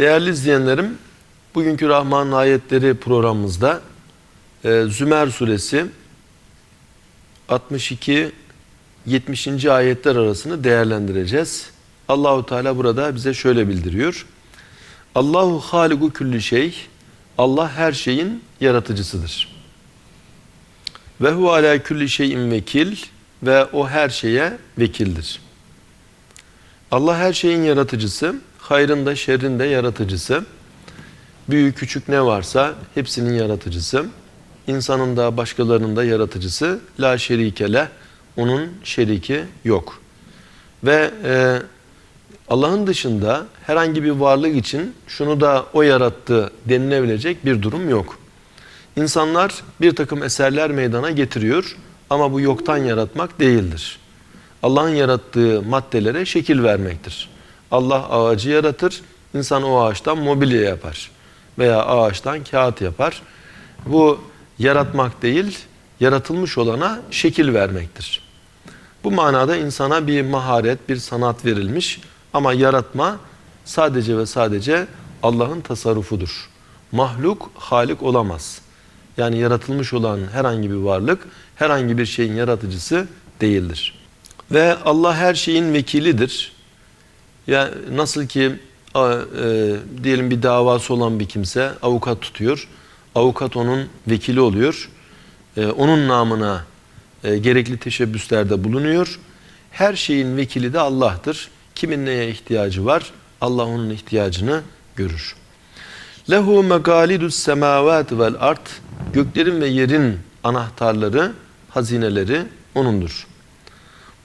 Değerli izleyenlerim, bugünkü Rahman ayetleri programımızda e, Zümer suresi 62 70. ayetler arasını değerlendireceğiz. Allahu Teala burada bize şöyle bildiriyor. Allahu haliku külli şey. Allah her şeyin yaratıcısıdır. Ve hu ala külli şeyin vekil ve o her şeye vekildir. Allah her şeyin yaratıcısı, hayrında şerrinde yaratıcısı. Büyük küçük ne varsa hepsinin yaratıcısı. İnsanın da başkalarının da yaratıcısı. La şerikele, onun şeriki yok. Ve e, Allah'ın dışında herhangi bir varlık için şunu da o yarattı denilebilecek bir durum yok. İnsanlar bir takım eserler meydana getiriyor ama bu yoktan yaratmak değildir. Allah'ın yarattığı maddelere şekil vermektir. Allah ağacı yaratır, insan o ağaçtan mobilya yapar veya ağaçtan kağıt yapar. Bu yaratmak değil, yaratılmış olana şekil vermektir. Bu manada insana bir maharet, bir sanat verilmiş ama yaratma sadece ve sadece Allah'ın tasarrufudur. Mahluk halik olamaz. Yani yaratılmış olan herhangi bir varlık herhangi bir şeyin yaratıcısı değildir. Ve Allah her şeyin vekilidir. Ya nasıl ki e, diyelim bir davası olan bir kimse avukat tutuyor. Avukat onun vekili oluyor. E, onun namına e, gerekli teşebbüslerde bulunuyor. Her şeyin vekili de Allah'tır. Kimin neye ihtiyacı var? Allah onun ihtiyacını görür. Lehu megalidus semavat vel art. Göklerin ve yerin anahtarları, hazineleri onundur.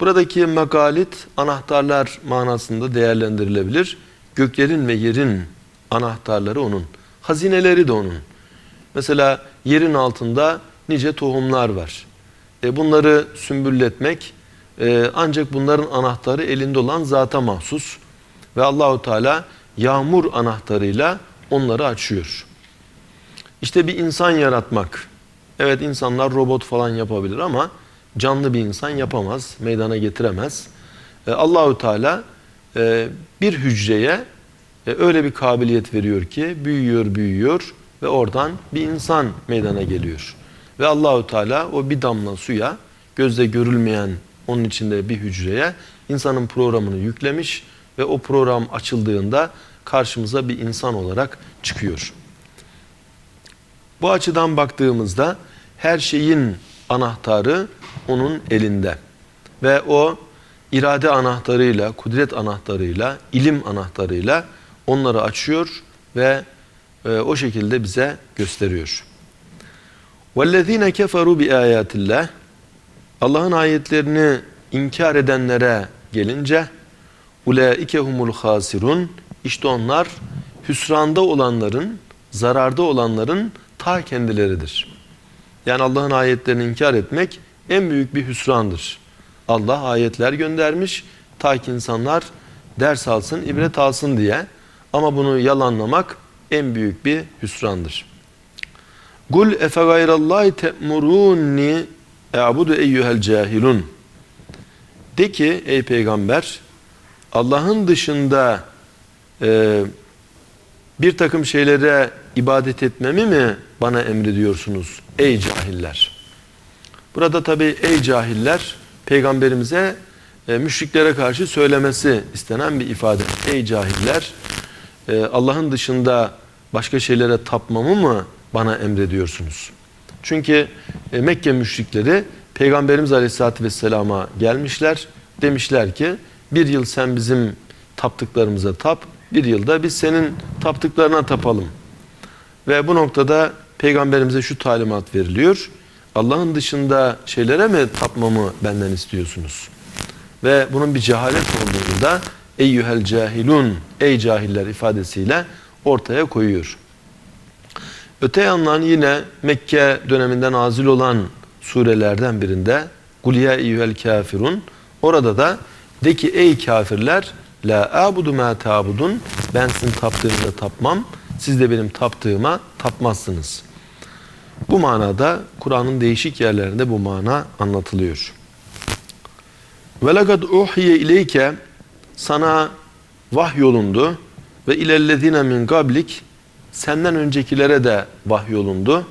Buradaki megalit anahtarlar manasında değerlendirilebilir. Göklerin ve yerin anahtarları onun. Hazineleri de onun. Mesela yerin altında nice tohumlar var. E bunları sümbülletmek e, ancak bunların anahtarı elinde olan zata mahsus. Ve Allahu Teala yağmur anahtarıyla onları açıyor. İşte bir insan yaratmak. Evet insanlar robot falan yapabilir ama canlı bir insan yapamaz, meydana getiremez. E, Allahu Teala e, bir hücreye e, öyle bir kabiliyet veriyor ki büyüyor, büyüyor ve oradan bir insan meydana geliyor. Ve Allahu Teala o bir damla suya gözle görülmeyen onun içinde bir hücreye insanın programını yüklemiş ve o program açıldığında karşımıza bir insan olarak çıkıyor. Bu açıdan baktığımızda her şeyin anahtarı onun elinde. Ve o irade anahtarıyla, kudret anahtarıyla, ilim anahtarıyla onları açıyor ve e, o şekilde bize gösteriyor. وَالَّذ۪ينَ كَفَرُوا بِآيَاتِ اللّٰهِ Allah'ın ayetlerini inkar edenlere gelince اُولَٰئِكَ هُمُ الْخَاسِرُونَ İşte onlar hüsranda olanların, zararda olanların ta kendileridir. Yani Allah'ın ayetlerini inkar etmek en büyük bir hüsrandır. Allah ayetler göndermiş ta ki insanlar ders alsın, ibret alsın diye. Ama bunu yalanlamak en büyük bir hüsrandır. Kul efe gayrallahi te'muruni e'budu eyyuhel cahilun. De ki ey peygamber Allah'ın dışında e, bir takım şeylere ibadet etmemi mi bana emrediyorsunuz ey cahiller? Burada tabi ey cahiller peygamberimize e, müşriklere karşı söylemesi istenen bir ifade. Ey cahiller e, Allah'ın dışında başka şeylere tapmamı mı bana emrediyorsunuz? Çünkü e, Mekke müşrikleri Peygamberimiz Aleyhisselatü Vesselam'a gelmişler. Demişler ki bir yıl sen bizim taptıklarımıza tap, bir yılda biz senin taptıklarına tapalım. Ve bu noktada Peygamberimize şu talimat veriliyor. Allah'ın dışında şeylere mi tapmamı benden istiyorsunuz? Ve bunun bir cehalet olduğunu da eyyühel cahilun, ey cahiller ifadesiyle ortaya koyuyor. Öte yandan yine Mekke döneminde nazil olan surelerden birinde Kulya eyyühel kafirun orada da de ki ey kafirler la abudu ma tabudun ben sizin taptığınıza tapmam siz de benim taptığıma tapmazsınız. Bu manada Kur'an'ın değişik yerlerinde bu mana anlatılıyor. Ve uhiye ileyke sana vahyolundu. ve ilellezine min gablik senden öncekilere de vahyolundu.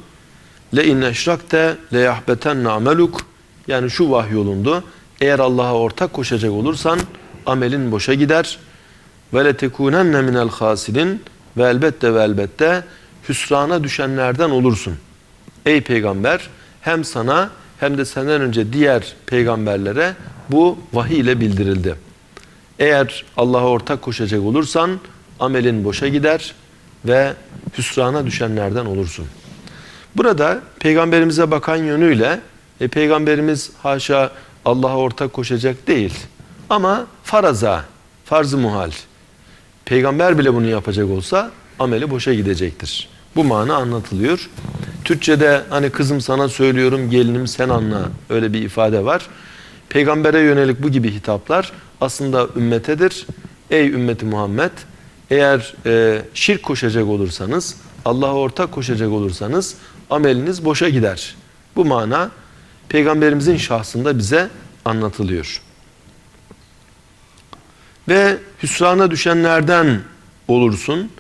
Le in eşrakte le yahbetenne ameluk yani şu vahyolundu. Eğer Allah'a ortak koşacak olursan amelin boşa gider. Ve le tekunenne minel hasirin ve elbette ve elbette hüsrana düşenlerden olursun. Ey peygamber hem sana hem de senden önce diğer peygamberlere bu vahiy ile bildirildi. Eğer Allah'a ortak koşacak olursan amelin boşa gider ve hüsrana düşenlerden olursun. Burada peygamberimize bakan yönüyle e, peygamberimiz haşa Allah'a ortak koşacak değil. Ama faraza, farz-ı muhal. Peygamber bile bunu yapacak olsa ameli boşa gidecektir. Bu mana anlatılıyor. Türkçe'de hani kızım sana söylüyorum gelinim sen anla öyle bir ifade var. Peygambere yönelik bu gibi hitaplar aslında ümmetedir. Ey ümmeti Muhammed eğer e, şirk koşacak olursanız Allah'a ortak koşacak olursanız ameliniz boşa gider. Bu mana peygamberimizin şahsında bize anlatılıyor. Ve hüsrana düşenlerden olursun.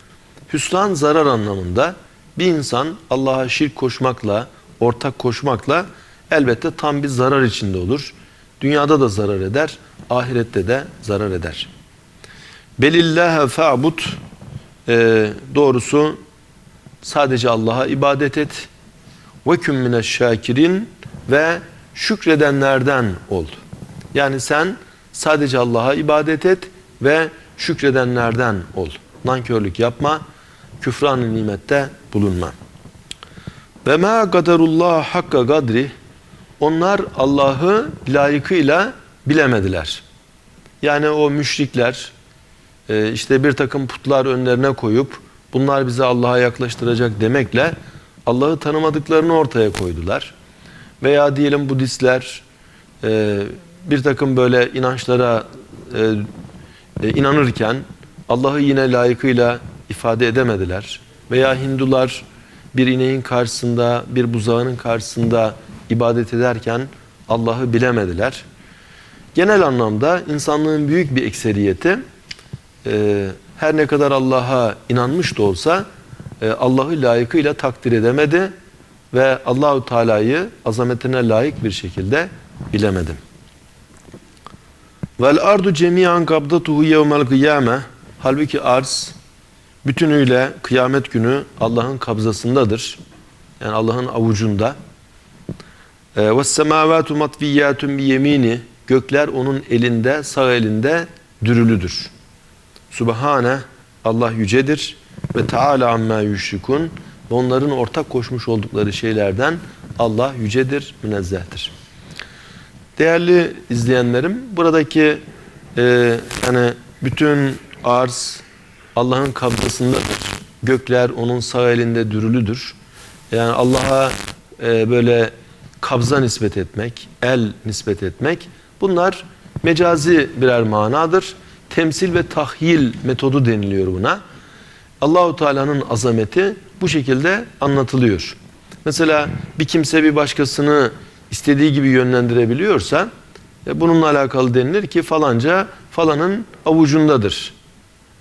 Hüsran zarar anlamında bir insan Allah'a şirk koşmakla, ortak koşmakla elbette tam bir zarar içinde olur. Dünyada da zarar eder, ahirette de zarar eder. Belillâhe fe'bud e, doğrusu sadece Allah'a ibadet et. Ve küm mineşşâkirin ve şükredenlerden ol. Yani sen sadece Allah'a ibadet et ve şükredenlerden ol. Nankörlük yapma, küfran-ı nimette bulunma. Ve ma kadarullah hakka gadri onlar Allah'ı layıkıyla bilemediler. Yani o müşrikler e, işte bir takım putlar önlerine koyup bunlar bizi Allah'a yaklaştıracak demekle Allah'ı tanımadıklarını ortaya koydular. Veya diyelim Budistler e, bir takım böyle inançlara e, inanırken Allah'ı yine layıkıyla ifade edemediler. Veya Hindular bir ineğin karşısında, bir buzağının karşısında ibadet ederken Allah'ı bilemediler. Genel anlamda insanlığın büyük bir ekseriyeti e, her ne kadar Allah'a inanmış da olsa e, Allah'ı layıkıyla takdir edemedi ve Allahu Teala'yı azametine layık bir şekilde bilemedi. Vel ardu cemiyan kabdatuhu yevmel kıyame halbuki arz bütünüyle kıyamet günü Allah'ın kabzasındadır. Yani Allah'ın avucunda. Matviyyatun bi yemini gökler onun elinde, sağ elinde dürülüdür. Subhane Allah yücedir ve Teala amma yüşrikun onların ortak koşmuş oldukları şeylerden Allah yücedir, münezzehtir. Değerli izleyenlerim, buradaki e, hani bütün arz Allah'ın kabzasındadır. Gökler onun sağ elinde dürülüdür. Yani Allah'a e, böyle kabza nispet etmek, el nispet etmek bunlar mecazi birer manadır. Temsil ve tahyil metodu deniliyor buna. Allahu Teala'nın azameti bu şekilde anlatılıyor. Mesela bir kimse bir başkasını istediği gibi yönlendirebiliyorsa e, bununla alakalı denilir ki falanca falanın avucundadır.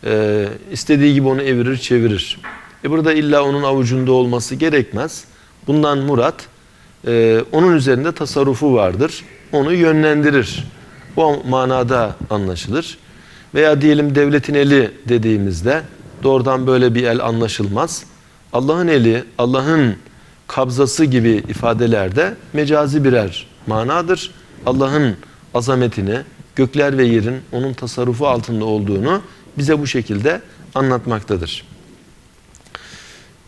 E, istediği gibi onu evirir çevirir. E burada illa onun avucunda olması gerekmez. Bundan murat e, onun üzerinde tasarrufu vardır. Onu yönlendirir. Bu manada anlaşılır. Veya diyelim devletin eli dediğimizde doğrudan böyle bir el anlaşılmaz. Allah'ın eli, Allah'ın kabzası gibi ifadelerde mecazi birer manadır. Allah'ın azametini, gökler ve yerin onun tasarrufu altında olduğunu bize bu şekilde anlatmaktadır.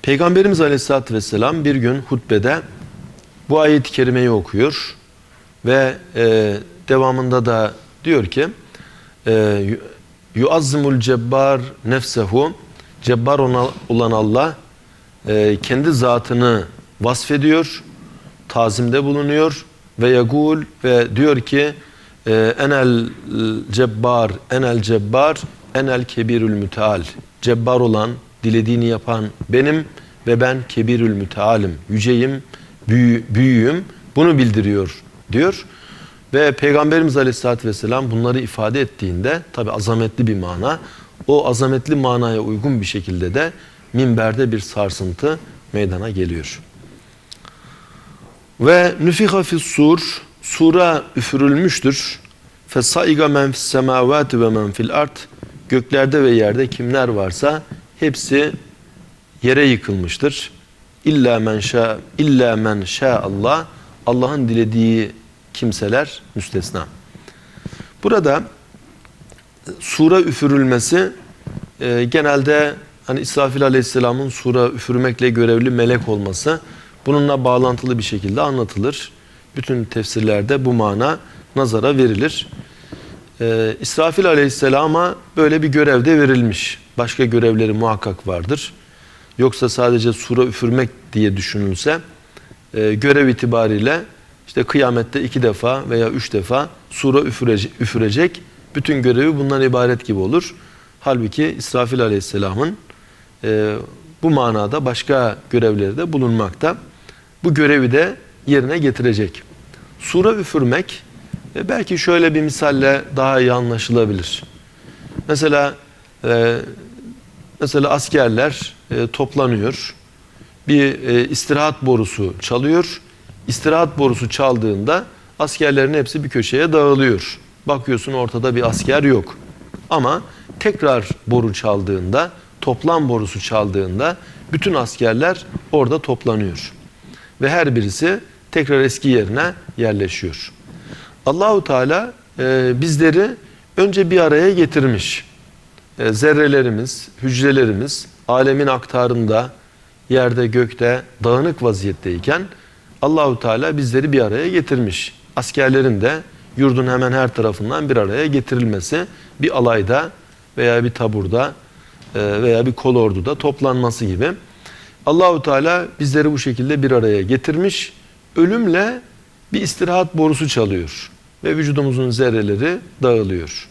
Peygamberimiz Aleyhisselatü Vesselam bir gün hutbede bu ayet-i kerimeyi okuyor ve e, devamında da diyor ki e, yuazzimul cebbar nefsehu cebbar olan Allah e, kendi zatını vasfediyor, tazimde bulunuyor ve yagul ve diyor ki e, enel cebbar, enel cebbar, enel kebirül müteal. Cebbar olan, dilediğini yapan benim ve ben kebirül mütealim. Yüceyim, büyü, büyüğüm. Bunu bildiriyor diyor. Ve Peygamberimiz Aleyhisselatü Vesselam bunları ifade ettiğinde tabi azametli bir mana. o azametli manaya uygun bir şekilde de minberde bir sarsıntı meydana geliyor. Ve nüfiha fis sur sura üfürülmüştür. Fesaiga men fis semavati ve men fil ard göklerde ve yerde kimler varsa hepsi yere yıkılmıştır. İlla men şa illa men şa Allah Allah'ın dilediği kimseler müstesna. Burada sura üfürülmesi e, genelde hani İsrafil Aleyhisselam'ın sura üfürmekle görevli melek olması bununla bağlantılı bir şekilde anlatılır. Bütün tefsirlerde bu mana nazara verilir. E, İsrafil Aleyhisselam'a böyle bir görevde verilmiş. Başka görevleri muhakkak vardır. Yoksa sadece sura üfürmek diye düşünülse e, görev itibariyle işte kıyamette iki defa veya üç defa sura üfürecek, üfürecek bütün görevi bundan ibaret gibi olur. Halbuki İsrafil Aleyhisselam'ın e, bu manada başka görevleri de bulunmakta. Bu görevi de yerine getirecek. Sura üfürmek e, belki şöyle bir misalle daha iyi anlaşılabilir. Mesela e, mesela askerler e, toplanıyor. Bir e, istirahat borusu çalıyor. İstirahat borusu çaldığında askerlerin hepsi bir köşeye dağılıyor. Bakıyorsun ortada bir asker yok. Ama tekrar boru çaldığında, toplam borusu çaldığında bütün askerler orada toplanıyor. Ve her birisi tekrar eski yerine yerleşiyor. Allahu Teala e, bizleri önce bir araya getirmiş. E, zerrelerimiz, hücrelerimiz alemin aktarında, yerde, gökte dağınık vaziyetteyken Allahu Teala bizleri bir araya getirmiş. Askerlerin de yurdun hemen her tarafından bir araya getirilmesi, bir alayda veya bir taburda e, veya bir kolorduda toplanması gibi. Allahu Teala bizleri bu şekilde bir araya getirmiş. Ölümle bir istirahat borusu çalıyor ve vücudumuzun zerreleri dağılıyor.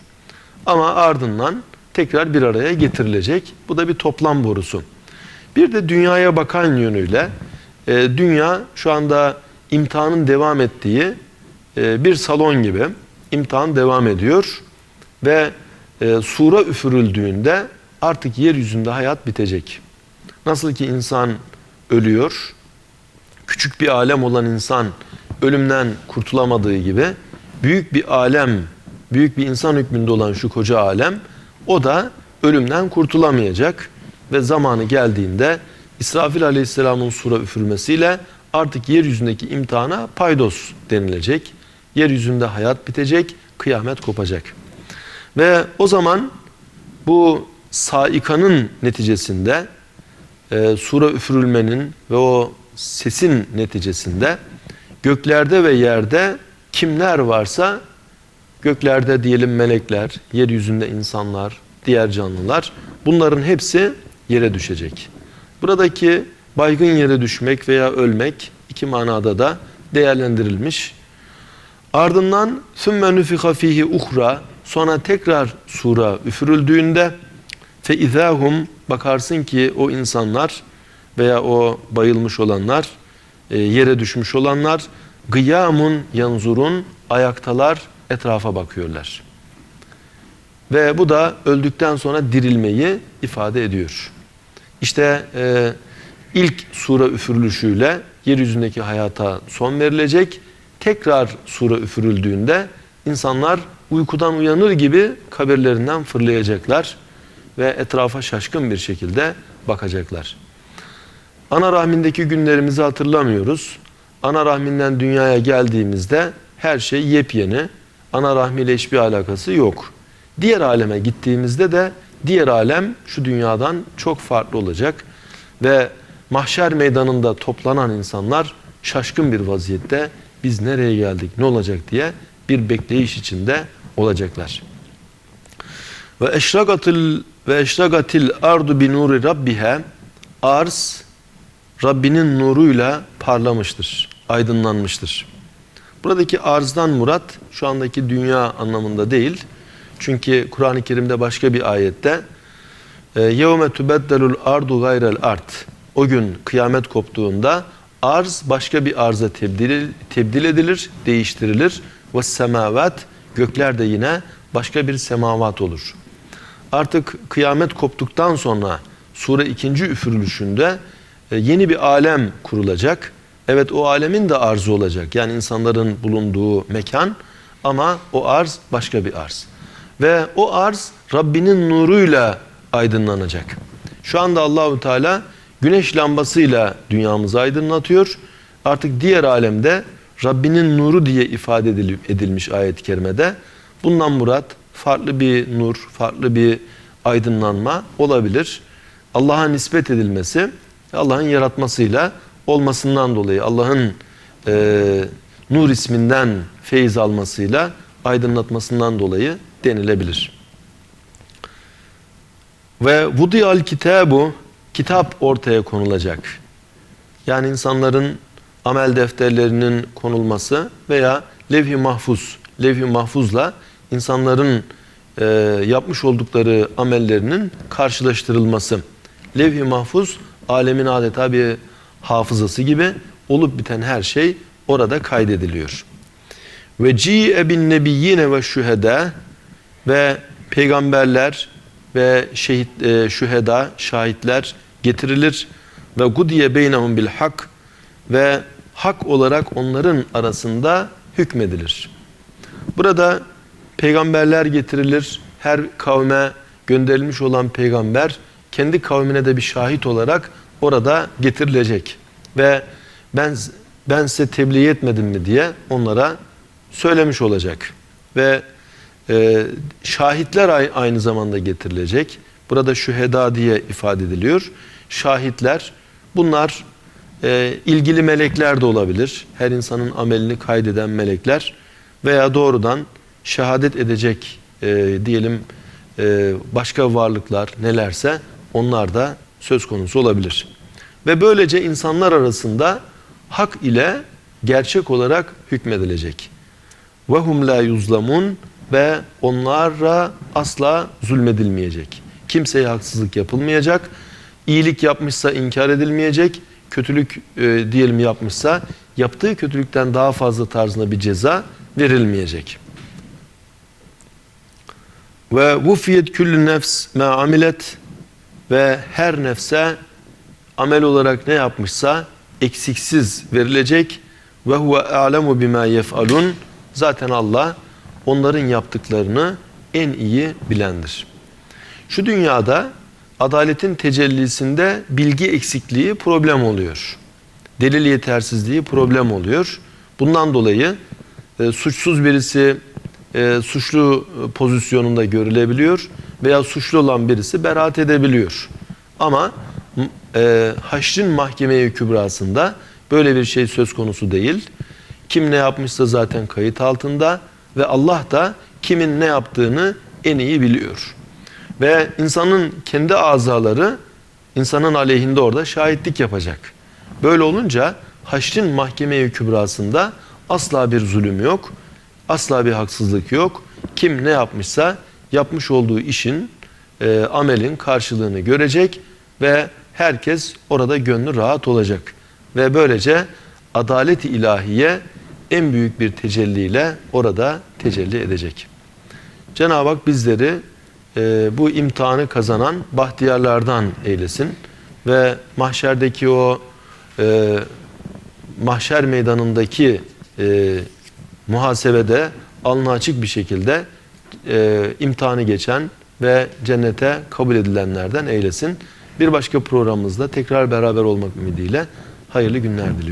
Ama ardından tekrar bir araya getirilecek. Bu da bir toplam borusu. Bir de dünyaya bakan yönüyle e, dünya şu anda imtihanın devam ettiği e, bir salon gibi imtihan devam ediyor ve e, sura üfürüldüğünde artık yeryüzünde hayat bitecek. Nasıl ki insan ölüyor, küçük bir alem olan insan ölümden kurtulamadığı gibi büyük bir alem, büyük bir insan hükmünde olan şu koca alem o da ölümden kurtulamayacak ve zamanı geldiğinde İsrafil Aleyhisselam'ın sura üfürmesiyle artık yeryüzündeki imtihana paydos denilecek. Yeryüzünde hayat bitecek, kıyamet kopacak. Ve o zaman bu saikanın neticesinde e, sura üfürülmenin ve o sesin neticesinde göklerde ve yerde kimler varsa göklerde diyelim melekler, yeryüzünde insanlar, diğer canlılar bunların hepsi yere düşecek. Buradaki baygın yere düşmek veya ölmek iki manada da değerlendirilmiş. Ardından sümme nüfika fihi uhra sonra tekrar sura üfürüldüğünde fe izahum bakarsın ki o insanlar veya o bayılmış olanlar e, yere düşmüş olanlar gıyamun yanzurun ayaktalar etrafa bakıyorlar. Ve bu da öldükten sonra dirilmeyi ifade ediyor. İşte e, ilk sura üfürülüşüyle yeryüzündeki hayata son verilecek. Tekrar sura üfürüldüğünde insanlar uykudan uyanır gibi kabirlerinden fırlayacaklar ve etrafa şaşkın bir şekilde bakacaklar. Ana rahmindeki günlerimizi hatırlamıyoruz. Ana rahminden dünyaya geldiğimizde her şey yepyeni. Ana rahmiyle hiçbir alakası yok. Diğer aleme gittiğimizde de diğer alem şu dünyadan çok farklı olacak ve mahşer meydanında toplanan insanlar şaşkın bir vaziyette biz nereye geldik ne olacak diye bir bekleyiş içinde olacaklar. Ve eşragatil ve eşragatil ardu bi nuri rabbiha arz Rabbinin nuruyla parlamıştır, aydınlanmıştır. Buradaki arzdan murat şu andaki dünya anlamında değil. Çünkü Kur'an-ı Kerim'de başka bir ayette يَوْمَ تُبَدَّلُ ardu gayrel ard O gün kıyamet koptuğunda arz başka bir arza tebdil, tebdil edilir, değiştirilir. Ve semavat gökler de yine başka bir semavat olur. artık kıyamet koptuktan sonra sure ikinci üfürülüşünde e, yeni bir alem kurulacak. Evet o alemin de arzı olacak. Yani insanların bulunduğu mekan ama o arz başka bir arz. Ve o arz Rabbinin nuruyla aydınlanacak. Şu anda Allahu Teala güneş lambasıyla dünyamızı aydınlatıyor. Artık diğer alemde Rabbinin nuru diye ifade edilmiş ayet-i kerimede. Bundan murat farklı bir nur, farklı bir aydınlanma olabilir. Allah'a nispet edilmesi, Allah'ın yaratmasıyla olmasından dolayı, Allah'ın e, nur isminden feyiz almasıyla aydınlatmasından dolayı denilebilir. Ve vudiyal kitabu kitap ortaya konulacak. Yani insanların amel defterlerinin konulması veya levh-i mahfuz, levh-i mahfuzla insanların e, yapmış oldukları amellerinin karşılaştırılması. Levh-i mahfuz alemin adeta bir hafızası gibi olup biten her şey orada kaydediliyor. Ve ci'e bin nebiyyine ve şüheda ve peygamberler ve şehit e, şüheda şahitler getirilir ve gudiye beynehum bil hak ve hak olarak onların arasında hükmedilir. Burada peygamberler getirilir. Her kavme gönderilmiş olan peygamber kendi kavmine de bir şahit olarak orada getirilecek ve ben ben size tebliğ etmedim mi diye onlara söylemiş olacak ve e, şahitler aynı zamanda getirilecek. Burada şüheda diye ifade ediliyor. Şahitler bunlar e, ilgili melekler de olabilir. Her insanın amelini kaydeden melekler veya doğrudan şehadet edecek e, diyelim e, başka varlıklar nelerse onlar da söz konusu olabilir. Ve böylece insanlar arasında hak ile gerçek olarak hükmedilecek. Ve hum la yuzlamun ve onlara asla zulmedilmeyecek. Kimseye haksızlık yapılmayacak. İyilik yapmışsa inkar edilmeyecek. Kötülük e, diyelim yapmışsa yaptığı kötülükten daha fazla tarzında bir ceza verilmeyecek. Ve vufiyet küllü nefs ma amilet ve her nefse amel olarak ne yapmışsa eksiksiz verilecek ve huve alemu bima yef'alun zaten Allah onların yaptıklarını en iyi bilendir. Şu dünyada adaletin tecellisinde bilgi eksikliği problem oluyor. Delil yetersizliği problem oluyor. Bundan dolayı e, suçsuz birisi e, suçlu pozisyonunda görülebiliyor veya suçlu olan birisi beraat edebiliyor. Ama e, haşrin mahkemeye kübrasında böyle bir şey söz konusu değil. Kim ne yapmışsa zaten kayıt altında ve Allah da kimin ne yaptığını en iyi biliyor. Ve insanın kendi azaları insanın aleyhinde orada şahitlik yapacak. Böyle olunca haşrin mahkemeye kübrasında asla bir zulüm yok, asla bir haksızlık yok. Kim ne yapmışsa yapmış olduğu işin, e, amelin karşılığını görecek ve herkes orada gönlü rahat olacak. Ve böylece adalet-i ilahiye en büyük bir tecelliyle orada tecelli edecek. Cenab-ı Hak bizleri e, bu imtihanı kazanan bahtiyarlardan eylesin ve mahşerdeki o e, mahşer meydanındaki e, muhasebede alnı açık bir şekilde e, imtihanı geçen ve cennete kabul edilenlerden eylesin. Bir başka programımızda tekrar beraber olmak ümidiyle hayırlı günler diliyorum.